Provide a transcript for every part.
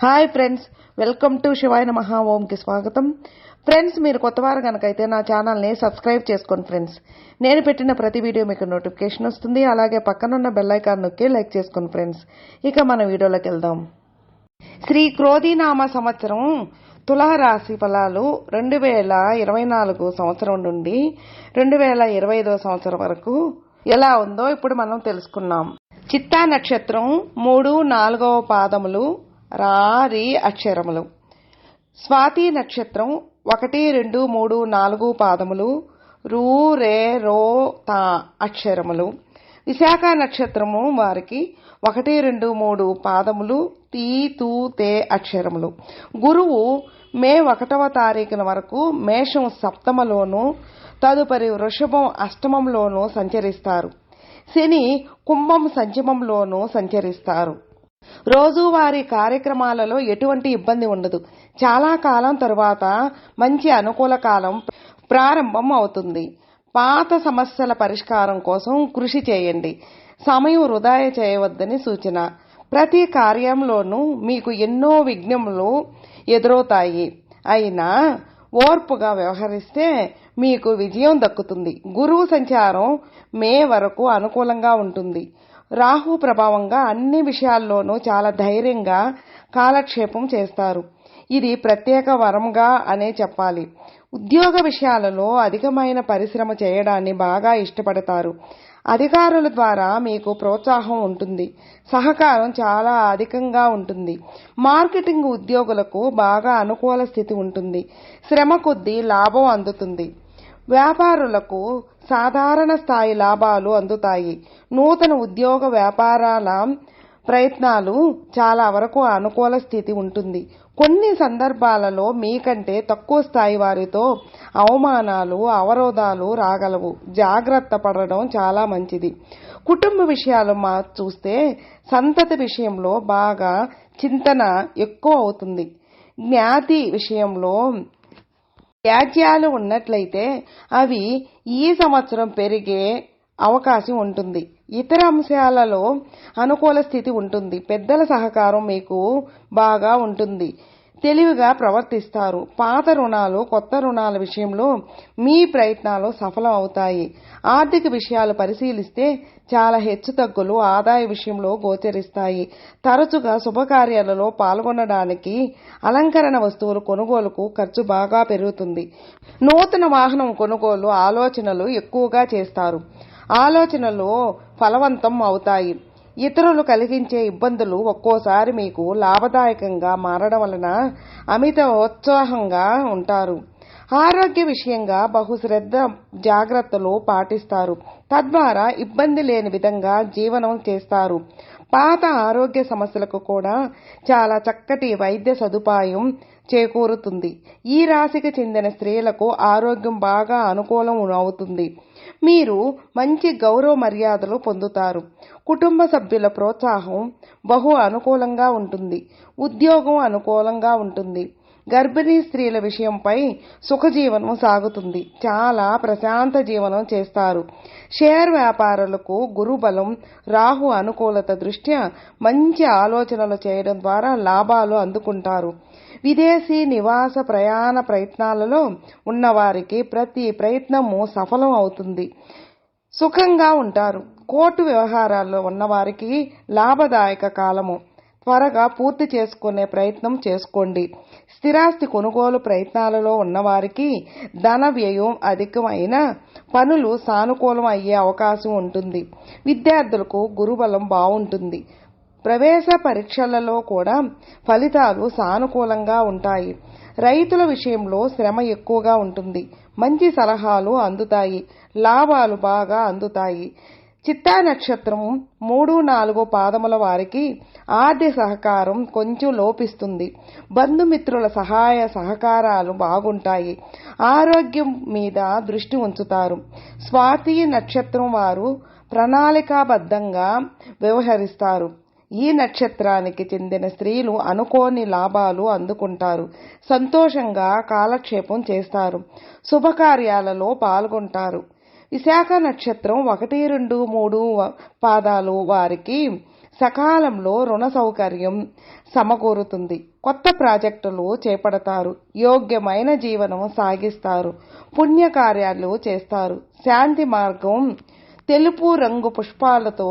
Hi friends welcome to శివాయన మహా ఓంకి స్వాగతం ఫ్రెండ్స్ మీరు కొత్తవారు కనుకైతే నా ఛానల్ని సబ్స్క్రైబ్ చేసుకోండి ఫ్రెండ్స్ నేను పెట్టిన ప్రతి వీడియో మీకు నోటిఫికేషన్ వస్తుంది అలాగే పక్కనున్న బెల్ ఐకాన్ నొక్కి లైక్ చేసుకోండి ఫ్రెండ్స్ ఇక మన వీడియోలోకి వెళ్దాం శ్రీ క్రోధీనామ సంవత్సరం తులారాశి ఫలాలు రెండు వేల ఇరవై నాలుగు సంవత్సరం నుండి రెండు వేల ఇరవై ఐదో సంవత్సరం వరకు ఎలా ఉందో ఇప్పుడు మనం తెలుసుకున్నాం చిత్తా నక్షత్రం మూడు నాలుగవ పాదములు రారి అక్షరములు. స్వాతి నక్షత్రం ఒకటి రెండు మూడు నాలుగు పాదములు. రూ రే రో తా అక్షరములు. విశాఖ నక్షత్రము వారికి ఒకటి రెండు మూడు పాదములు. తీ తూ తే అక్షరములు. గురువు మే ఒకటవ తారీఖున వరకు మేషం సప్తమలోను తదుపరి వృషభం అష్టమంలోనూ సంచరిస్తారు. శని కుంభం సంచమంలోనూ సంచరిస్తారు. రోజువారీ కార్యక్రమాలలో ఎటువంటి ఇబ్బంది ఉండదు. చాలా కాలం తరువాత మంచి అనుకూల కాలం ప్రారంభం అవుతుంది. పాత సమస్యల పరిష్కారం కోసం కృషి చేయండి. సమయం వృధా చేయవద్దని సూచన. ప్రతి కార్యంలోనూ మీకు ఎన్నో విఘ్నములు ఎదురవుతాయి. అయినా ఓర్పుగా వ్యవహరిస్తే మీకు విజయం దక్కుతుంది. గురువు సంచారం మే వరకు అనుకూలంగా ఉంటుంది. రాహు ప్రభావంగా అన్ని విషయాల్లోనూ చాలా ధైర్యంగా కాలక్షేపం చేస్తారు. ఇది ప్రత్యేక వరంగా అనే చెప్పాలి. ఉద్యోగ విషయాలలో అధికమైన పరిశ్రమ చేయడాన్ని బాగా ఇష్టపడతారు. అధికారుల ద్వారా మీకు ప్రోత్సాహం ఉంటుంది. సహకారం చాలా అధికంగా ఉంటుంది. మార్కెటింగ్ ఉద్యోగులకు బాగా అనుకూల స్థితి ఉంటుంది. శ్రమ కొద్దీ లాభం అందుతుంది. వ్యాపారులకు సాధారణ స్థాయి లాభాలు అందుతాయి. నూతన ఉద్యోగ వ్యాపారాల ప్రయత్నాలు చాలా వరకు అనుకూల స్థితి ఉంటుంది. కొన్ని సందర్భాలలో మీకంటే తక్కువ స్థాయి వారితో అవమానాలు అవరోధాలు రాగలవు. జాగ్రత్త పడడం చాలా మంచిది. కుటుంబ విషయాలు మా చూస్తే సంతతి విషయంలో బాగా చింతన ఎక్కువ అవుతుంది. జ్ఞాతి విషయంలో వ్యాజ్యాలు ఉన్నట్లయితే అవి ఈ సంవత్సరం పెరిగే అవకాశం ఉంటుంది. ఇతర అంశాలలో అనుకూల స్థితి ఉంటుంది. పెద్దల సహకారం మీకు బాగా ఉంటుంది. తెలివిగా ప్రవర్తిస్తారు. పాత రుణాలు కొత్త రుణాల విషయంలో మీ ప్రయత్నాలు సఫలం అవుతాయి ఆర్థిక విషయాలు పరిశీలిస్తే చాలా హెచ్చుతగ్గులు ఆదాయ విషయంలో గోచరిస్తాయి. తరచుగా శుభకార్యాలలో పాల్గొనడానికి అలంకరణ వస్తువులు కొనుగోలుకు ఖర్చు బాగా పెరుగుతుంది. నూతన వాహనం కొనుగోలు ఆలోచనలు ఎక్కువగా చేస్తారు. ఆలోచనలు ఫలవంతం అవుతాయి. ఇతరులు కలిగించే ఇబ్బందులు ఒక్కోసారి మీకు లాభదాయకంగా మారడం వలన అమిత ఉత్సాహంగా ఉంటారు. ఆరోగ్య విషయంగా బహుశ్రద్ధ జాగ్రత్తలు పాటిస్తారు. తద్వారా ఇబ్బంది లేని విధంగా జీవనం చేస్తారు. పాత ఆరోగ్య సమస్యలకు కూడా చాలా చక్కటి వైద్య సదుపాయం చేకూరుతుంది. ఈ రాశికి చెందిన స్త్రీలకు ఆరోగ్యం బాగా అనుకూలం అవుతుంది. మీరు మంచి గౌరవ మర్యాదలు పొందుతారు. కుటుంబ సభ్యుల ప్రోత్సాహం బహు అనుకూలంగా ఉంటుంది. ఉద్యోగం అనుకూలంగా ఉంటుంది. గర్భిణీ స్త్రీల విషయంపై సుఖజీవనం సాగుతుంది. చాలా ప్రశాంత జీవనం చేస్తారు. షేర్ వ్యాపారులకు గురుబలం రాహు అనుకూలత దృష్ట్యా మంచి ఆలోచనలు చేయడం ద్వారా లాభాలు అందుకుంటారు. విదేశీ నివాస ప్రయాణ ప్రయత్నాలలో ఉన్నవారికి ప్రతి ప్రయత్నము సఫలం అవుతుంది. సుఖంగా ఉంటారు. కోర్టు వ్యవహారాల్లో ఉన్నవారికి లాభదాయక కాలము. త్వరగా పూర్తి చేసుకునే ప్రయత్నం చేసుకోండి. స్థిరాస్తి కొనుగోలు ప్రయత్నాలలో ఉన్నవారికి ధన వ్యయం అధికమైన పనులు సానుకూలం అయ్యే అవకాశం ఉంటుంది. విద్యార్థులకు గురుబలం బాగుంటుంది. ప్రవేశ పరీక్షలలో కూడా ఫలితాలు సానుకూలంగా ఉంటాయి. రైతుల విషయంలో శ్రమ ఎక్కువగా ఉంటుంది. మంచి సలహాలు అందుతాయి. లాభాలు బాగా అందుతాయి. చిత్తా నక్షత్రం మూడు నాలుగు పాదముల వారికి ఆర్థిక సహకారం కొంచెం లోపిస్తుంది. బంధుమిత్రుల సహాయ సహకారాలు బాగుంటాయి. ఆరోగ్యం మీద దృష్టి ఉంచుతారు. స్వాతి నక్షత్రం వారు ప్రణాళికాబద్ధంగా వ్యవహరిస్తారు. ఈ నక్షత్రానికి చెందిన స్త్రీలు అనుకోని లాభాలు అందుకుంటారు. సంతోషంగా కాలక్షేపం చేస్తారు. శుభకార్యాలలో పాల్గొంటారు. విశాఖ నక్షత్రం ఒకటి రెండు మూడు పాదాలు వారికి సకాలంలో రుణ సౌకర్యం సమకూరుతుంది. కొత్త ప్రాజెక్టులు చేపడతారు. యోగ్యమైన జీవనం సాగిస్తారు. పుణ్యకార్యాలు చేస్తారు. శాంతి మార్గం తెలుపు రంగు పుష్పాలతో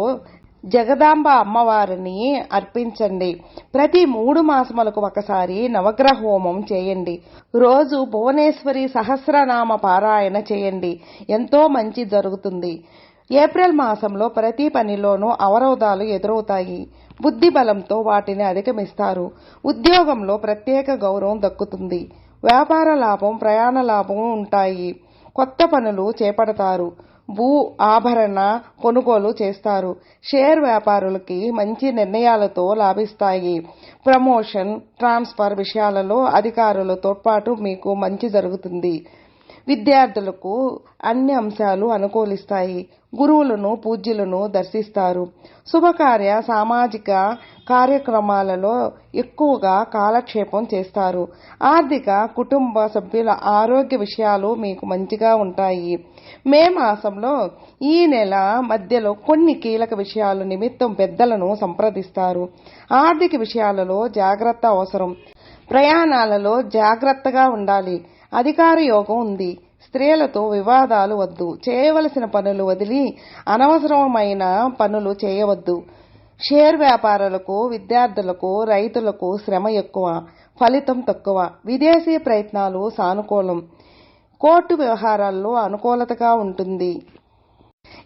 జగదాంబ అమ్మవారిని అర్పించండి. ప్రతి మూడు మాసములకు ఒకసారి నవగ్రహ హోమం చేయండి. రోజు భువనేశ్వరి సహస్రనామ పారాయణ చేయండి. ఎంతో మంచి జరుగుతుంది. ఏప్రిల్ మాసంలో ప్రతి పనిలోనూ అవరోధాలు ఎదురవుతాయి. బుద్ధి బలంతో వాటిని అధిగమిస్తారు. ఉద్యోగంలో ప్రత్యేక గౌరవం దక్కుతుంది. వ్యాపార లాభం ప్రయాణ లాభం ఉంటాయి. కొత్త పనులు చేపడతారు. భూ ఆభరణ కొనుగోలు చేస్తారు. షేర్ వ్యాపారులకి మంచి నిర్ణయాలతో లాభిస్తాయి. ప్రమోషన్ ట్రాన్స్ఫర్ విషయాలలో అధికారుల తోడ్పాటు మీకు మంచి జరుగుతుంది. విద్యార్థులకు అన్ని అంశాలు అనుకూలిస్తాయి. గురువులను పూజ్యులను దర్శిస్తారు. శుభకార్య సామాజిక కార్యక్రమాలలో ఎక్కువగా కాలక్షేపం చేస్తారు. ఆర్థిక కుటుంబ సభ్యుల ఆరోగ్య విషయాలు మీకు మంచిగా ఉంటాయి. మే మాసంలో ఈ నెల మధ్యలో కొన్ని కీలక విషయాలు నిమిత్తం పెద్దలను సంప్రదిస్తారు. ఆర్థిక విషయాలలో జాగ్రత్త అవసరం. ప్రయాణాలలో జాగ్రత్తగా ఉండాలి. అధికార యోగం ఉంది. స్త్రీలతో వివాదాలు వద్దు. చేయవలసిన పనులు వదిలి అనవసరమైన పనులు చేయవద్దు. షేర్ వ్యాపారులకు విద్యార్థులకు రైతులకు శ్రమ ఎక్కువ ఫలితం తక్కువ. విదేశీ ప్రయత్నాలు సానుకూలం. కోర్టు వ్యవహారాల్లో అనుకూలతగా ఉంటుంది.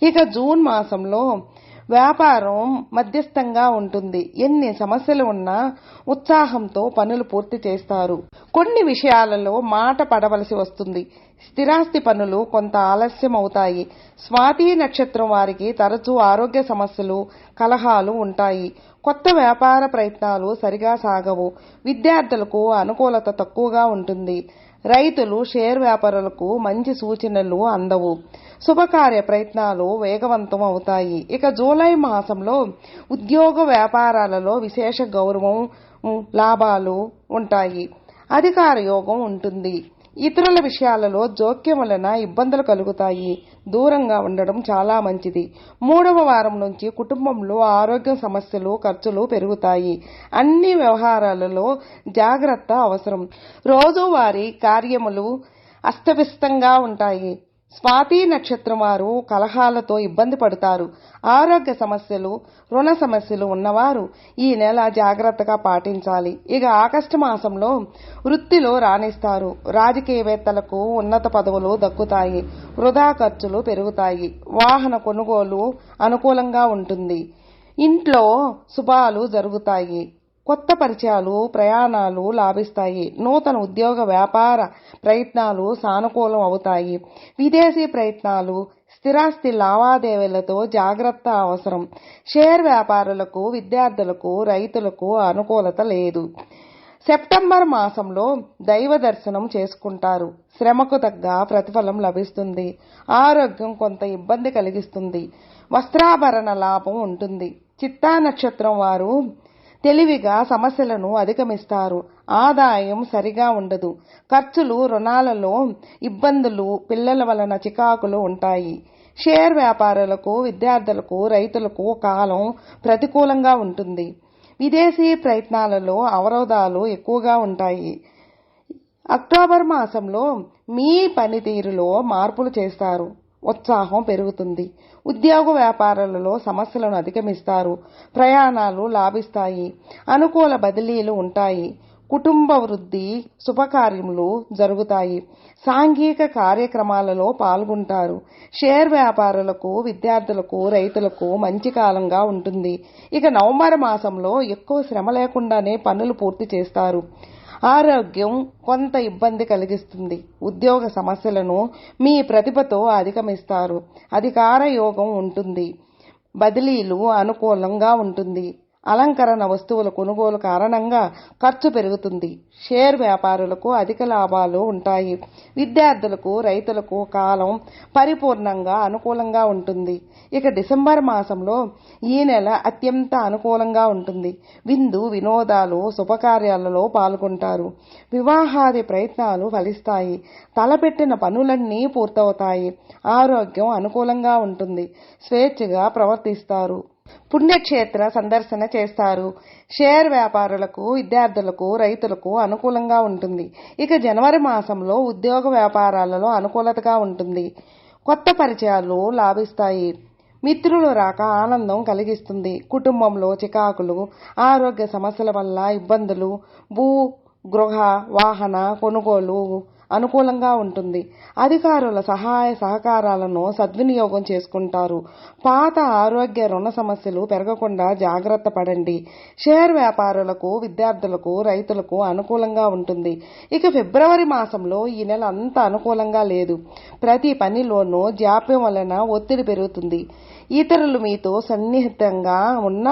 ఇక జూన్ మాసంలో వ్యాపారం మధ్యస్థంగా ఉంటుంది. ఎన్ని సమస్యలు ఉన్నా ఉత్సాహంతో పనులు పూర్తి చేస్తారు. కొన్ని విషయాలలో మాట పడవలసి వస్తుంది. స్థిరాస్తి పనులు కొంత ఆలస్యం అవుతాయి స్వాతి నక్షత్రం వారికి తరచూ ఆరోగ్య సమస్యలు కలహాలు ఉంటాయి. కొత్త వ్యాపార ప్రయత్నాలు సరిగా సాగవు. విద్యార్థులకు అనుకూలత తక్కువగా ఉంటుంది. రైతులు షేర్ వ్యాపారులకు మంచి సూచనలు అందవు. శుభకార్య ప్రయత్నాలు వేగవంతం అవుతాయి. ఇక జూలై మాసంలో ఉద్యోగ వ్యాపారాలలో విశేష గౌరవం లాభాలు ఉంటాయి. అధికార యోగం ఉంటుంది. ఇతరుల విషయాలలో జోక్యం వలన ఇబ్బందులు కలుగుతాయి. దూరంగా ఉండడం చాలా మంచిది. మూడవ వారం నుంచి కుటుంబంలో ఆరోగ్య సమస్యలు ఖర్చులు పెరుగుతాయి. అన్ని వ్యవహారాలలో జాగ్రత్త అవసరం. రోజువారీ కార్యములు అస్తవ్యస్తంగా ఉంటాయి. స్వాతి నక్షత్రం వారు కలహాలతో ఇబ్బంది పడతారు. ఆరోగ్య సమస్యలు రుణ సమస్యలు ఉన్నవారు ఈ నెల జాగ్రత్తగా పాటించాలి. ఇక ఆగస్టు మాసంలో వృత్తిలో రాణిస్తారు. రాజకీయవేత్తలకు ఉన్నత పదవులు దక్కుతాయి. వృధా ఖర్చులు పెరుగుతాయి. వాహన కొనుగోలు అనుకూలంగా ఉంటుంది. ఇంట్లో శుభాలు జరుగుతాయి. కొత్త పరిచయాలు ప్రయాణాలు లాభిస్తాయి. నూతన ఉద్యోగ వ్యాపార ప్రయత్నాలు సానుకూలం అవుతాయి. విదేశీ ప్రయత్నాలు స్థిరాస్తి లావాదేవీలతో జాగ్రత్త అవసరం. షేర్ వ్యాపారులకు విద్యార్థులకు రైతులకు అనుకూలత లేదు. సెప్టెంబర్ మాసంలో దైవ దర్శనం చేసుకుంటారు. శ్రమకు తగ్గ ప్రతిఫలం లభిస్తుంది. ఆరోగ్యం కొంత ఇబ్బంది కలిగిస్తుంది. వస్త్రాభరణ లాభం ఉంటుంది. చిత్తా నక్షత్రం వారు తెలివిగా సమస్యలను అధిగమిస్తారు. ఆదాయం సరిగా ఉండదు. ఖర్చులు రుణాలలో ఇబ్బందులు పిల్లల వలన చికాకులు ఉంటాయి. షేర్ వ్యాపారులకు విద్యార్థులకు రైతులకు కాలం ప్రతికూలంగా ఉంటుంది. విదేశీ ప్రయత్నాలలో అవరోధాలు ఎక్కువగా ఉంటాయి. అక్టోబర్ మాసంలో మీ పనితీరులో మార్పులు చేస్తారు. ఉత్సాహం పెరుగుతుంది. ఉద్యోగ వ్యాపారాలలో సమస్యలను అధిగమిస్తారు. ప్రయాణాలు లాభిస్తాయి. అనుకూల బదిలీలు ఉంటాయి. కుటుంబ వృద్ధి శుభకార్యములు జరుగుతాయి. సాంఘిక కార్యక్రమాలలో పాల్గొంటారు. షేర్ వ్యాపారులకు విద్యార్థులకు రైతులకు మంచి కాలంగా ఉంటుంది. ఇక నవంబర్ మాసంలో ఎక్కువ శ్రమ లేకుండానే పనులు పూర్తి చేస్తారు. ఆరోగ్యం కొంత ఇబ్బంది కలిగిస్తుంది. ఉద్యోగ సమస్యలను మీ ప్రతిభతో అధిగమిస్తారు. అధికార యోగం ఉంటుంది. బదిలీలు అనుకూలంగా ఉంటుంది. అలంకరణ వస్తువుల కొనుగోలు కారణంగా ఖర్చు పెరుగుతుంది. షేర్ వ్యాపారులకు అధిక లాభాలు ఉంటాయి. విద్యార్థులకు రైతులకు కాలం పరిపూర్ణంగా అనుకూలంగా ఉంటుంది. ఇక డిసెంబర్ మాసంలో ఈ నెల అత్యంత అనుకూలంగా ఉంటుంది. విందు వినోదాలు శుభకార్యాలలో పాల్గొంటారు. వివాహాది ప్రయత్నాలు ఫలిస్తాయి. తలపెట్టిన పనులన్నీ పూర్తవుతాయి. ఆరోగ్యం అనుకూలంగా ఉంటుంది. స్వేచ్ఛగా ప్రవర్తిస్తారు. పుణ్యక్షేత్ర సందర్శన చేస్తారు. షేర్ వ్యాపారులకు విద్యార్థులకు రైతులకు అనుకూలంగా ఉంటుంది. ఇక జనవరి మాసంలో ఉద్యోగ వ్యాపారాలలో అనుకూలతగా ఉంటుంది. కొత్త పరిచయాలు లాభిస్తాయి. మిత్రులు రాక ఆనందం కలిగిస్తుంది. కుటుంబంలో చికాకులు ఆరోగ్య సమస్యల వల్ల ఇబ్బందులు భూ గృహ వాహన కొనుగోలు అనుకూలంగా ఉంటుంది. అధికారుల సహాయ సహకారాలను సద్వినియోగం చేసుకుంటారు. పాత ఆరోగ్య రుణ సమస్యలు పెరగకుండా జాగ్రత్త పడండి. షేర్ వ్యాపారులకు విద్యార్థులకు రైతులకు అనుకూలంగా ఉంటుంది. ఇక ఫిబ్రవరి మాసంలో ఈ నెల అంత అనుకూలంగా లేదు. ప్రతి పనిలోనూ జాప్యం వలన ఒత్తిడి పెరుగుతుంది. ఇతరులు మీతో సన్నిహితంగా ఉన్న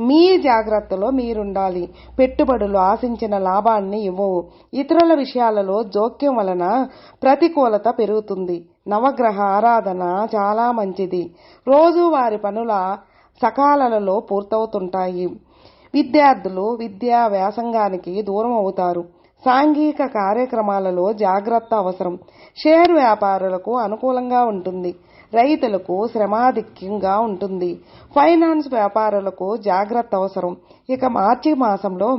మీ జాగ్రత్తలో మీరుండాలి. పెట్టుబడులు ఆశించిన లాభాన్ని ఇవ్వవు ఇతరుల విషయాలలో జోక్యం వలన ప్రతికూలత పెరుగుతుంది. నవగ్రహ ఆరాధన చాలా మంచిది. రోజువారి పనుల సకాలలో పూర్తవుతుంటాయి. విద్యార్థులు విద్యా వ్యాసంగానికి దూరం అవుతారు. సాంఘిక కార్యక్రమాలలో జాగ్రత్త అవసరం. షేర్ వ్యాపారులకు అనుకూలంగా ఉంటుంది. రైతులకు శ్రమాధిక్యంగా ఉంటుంది. ఫైనాన్స్ వ్యాపారులకు జాగ్రత్త అవసరం. ఇక మార్చి మాసంలో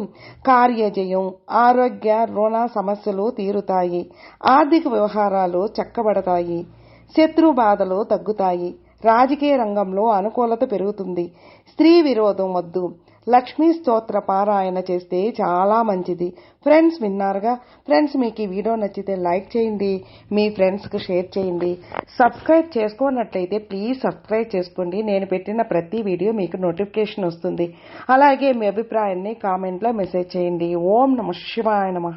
కార్యజయం ఆరోగ్య రుణ సమస్యలు తీరుతాయి. ఆర్థిక వ్యవహారాలు చక్కబడతాయి. శత్రు బాధలు తగ్గుతాయి. రాజకీయ రంగంలో అనుకూలత పెరుగుతుంది. స్త్రీ విరోధం వద్దు. లక్ష్మీ స్తోత్ర పారాయణ చేస్తే చాలా మంచిది. ఫ్రెండ్స్ విన్నారుగా? ఫ్రెండ్స్ మీకు ఈ వీడియో నచ్చితే లైక్ చేయండి. మీ ఫ్రెండ్స్కి షేర్ చేయండి. సబ్స్క్రైబ్ చేసుకోనట్లయితే ప్లీజ్ సబ్స్క్రైబ్ చేసుకోండి. నేను పెట్టిన ప్రతి వీడియో మీకు నోటిఫికేషన్ వస్తుంది. అలాగే మీ అభిప్రాయాన్ని కామెంట్లో మెసేజ్ చేయండి. ఓం నమ శివాయ నమ.